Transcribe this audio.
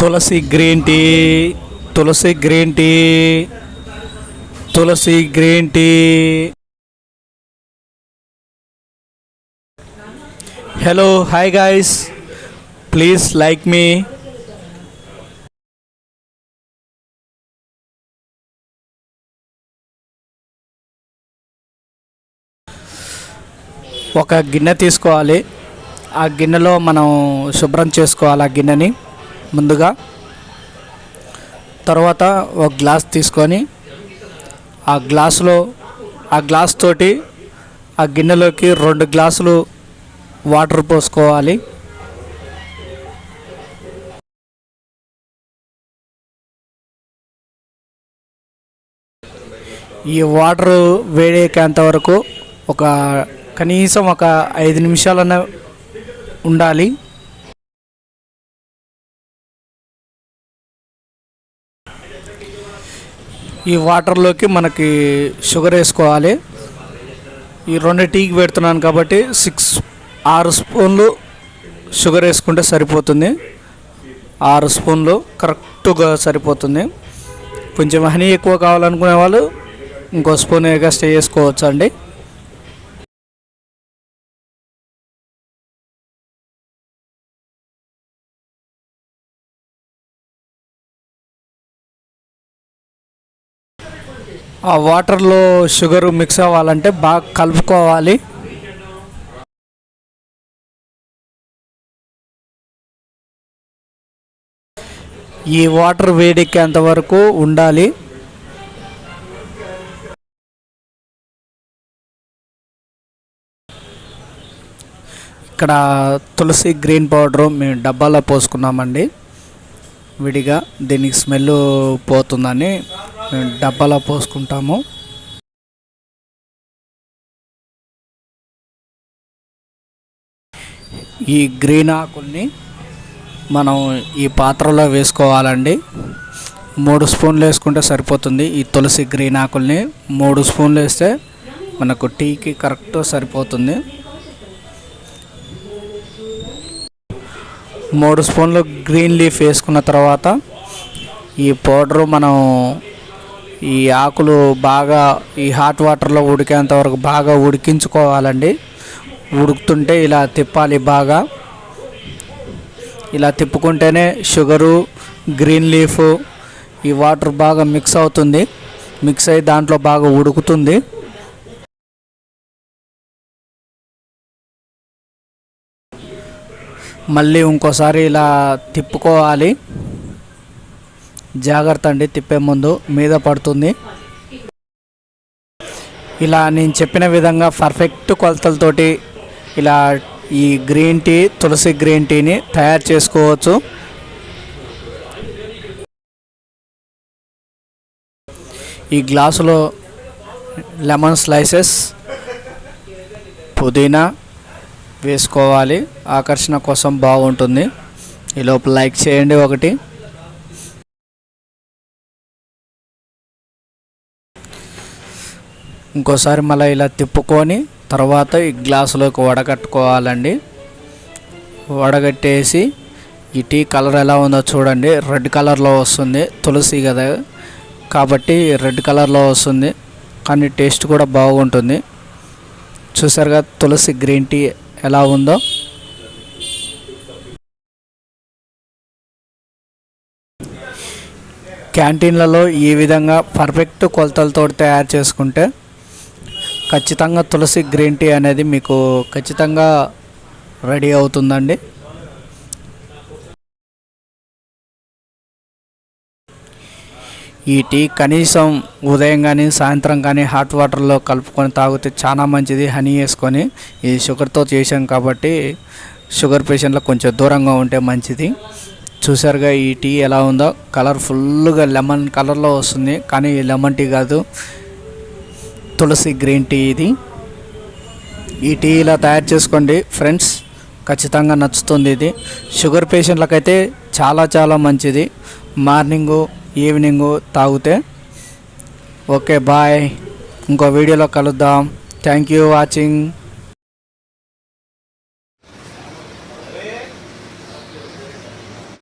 Tulsi green tea tulsi green tea tulsi green tea. Hello hi guys please like మీ ఒక గిన్నె తీసుకోవాలి. ఆ గిన్నెలో మనం శుభ్రం చేసుకోవాలి ఆ గిన్నెని. ముందుగా తర్వాత ఒక గ్లాస్ తీసుకొని ఆ గ్లాసులో ఆ గ్లాస్ తోటి ఆ గిన్నెలోకి రెండు గ్లాసులు వాటర్ పోసుకోవాలి. ఈ వాటర్ వేడెక్కేంత వరకు ఒక కనీసం ఒక ఐదు నిమిషాలన్న ఉండాలి. ఈ వాటర్లోకి మనకి షుగర్ వేసుకోవాలి. ఈ రెండు టీకి పెడుతున్నాను కాబట్టి సిక్స్ ఆరు స్పూన్లు షుగర్ వేసుకుంటే సరిపోతుంది. ఆరు స్పూన్లు కరెక్ట్గా సరిపోతుంది. కొంచెం హనీ ఎక్కువ కావాలనుకునే వాళ్ళు ఇంకో స్పూన్ ఎగస్ట్రా చేసుకోవచ్చు అండి ఆ వాటర్లో షుగర్ మిక్స్ అవ్వాలంటే బాగా కలుపుకోవాలి. ఈ వాటర్ వేడెక్కేంత వరకు ఉండాలి. ఇక్కడ తులసి గ్రీన్ పౌడర్ మేము డబ్బాలో పోసుకున్నామండి. విడిగా దీనికి స్మెల్ పోతుందని డబ్బాలో పోసుకుంటాము. ఈ గ్రీన్ ఆకుల్ని మనం ఈ పాత్రలో వేసుకోవాలండి. మూడు స్పూన్లు వేసుకుంటే సరిపోతుంది. ఈ తులసి గ్రీన్ ఆకుల్ని మూడు స్పూన్లు వేస్తే మనకు టీకి కరెక్ట్ సరిపోతుంది. మూడు స్పూన్లు గ్రీన్ లీఫ్ వేసుకున్న తర్వాత ఈ పౌడరు మనం ఈ ఆకులు బాగా ఈ హాట్ వాటర్లో ఉడికేంత వరకు బాగా ఉడికించుకోవాలండి. ఉడుకుతుంటే ఇలా తిప్పాలి బాగా. ఇలా తిప్పుకుంటేనే షుగరు గ్రీన్ లీఫ్ ఈ వాటర్ బాగా మిక్స్ అవుతుంది. మిక్స్ అయ్యి దాంట్లో బాగా ఉడుకుతుంది. మళ్ళీ ఇంకోసారి ఇలా తిప్పుకోవాలి. జాగ్రత్త అండి తిప్పే ముందు మీద పడుతుంది. ఇలా నేను చెప్పిన విధంగా పర్ఫెక్ట్ కొలతలతోటి ఇలా ఈ గ్రీన్ టీ తులసి గ్రీన్ టీని తయారు చేసుకోవచ్చు. ఈ గ్లాసులో లెమన్ స్లైసెస్ పుదీనా వేసుకోవాలి. ఆకర్షణ కోసం బాగుంటుంది. ఈ లోపల లైక్ చేయండి ఒకటి. ఇంకోసారి మళ్ళీ ఇలా తిప్పుకొని తర్వాత ఈ గ్లాసులోకి వడగట్టుకోవాలండి. వడగట్టేసి ఈ టీ కలర్ ఎలా ఉందో చూడండి. రెడ్ కలర్లో వస్తుంది. తులసి కదా. కాబట్టి రెడ్ కలర్లో వస్తుంది. కానీ టేస్ట్ కూడా బాగుంటుంది. చూసారుగా తులసి గ్రీన్ టీ ఎలా ఉందో. క్యాంటీన్లలో ఈ విధంగా పర్ఫెక్ట్ కొలతలతో తయారు చేసుకుంటే ఖచ్చితంగా తులసి గ్రీన్ టీ అనేది మీకు ఖచ్చితంగా రెడీ అవుతుందండి. ఈ టీ కనీసం ఉదయం కానీ సాయంత్రం కానీ హాట్ వాటర్లో కలుపుకొని తాగితే చాలా మంచిది. హనీ వేసుకొని ఇది షుగర్తో చేసాం కాబట్టి షుగర్ పేషెంట్లకు కొంచెం దూరంగా ఉంటే మంచిది. చూసారుగా ఈ టీ ఎలా ఉందో? కలర్ ఫుల్గా లెమన్ కలర్లో వస్తుంది. కానీ ఈ లెమన్ టీ కాదు. తులసి గ్రీన్ టీ ఇది. ఈ టీ ఇలా తయారు చేసుకోండి ఫ్రెండ్స్. ఖచ్చితంగా నచ్చుతుంది ఇది. షుగర్ పేషెంట్లకైతే చాలా చాలా మంచిది. మార్నింగు ఈవినింగు తాగితే. Okay bye. ఇంకో వీడియోలో కలుద్దాం. Thank you watching.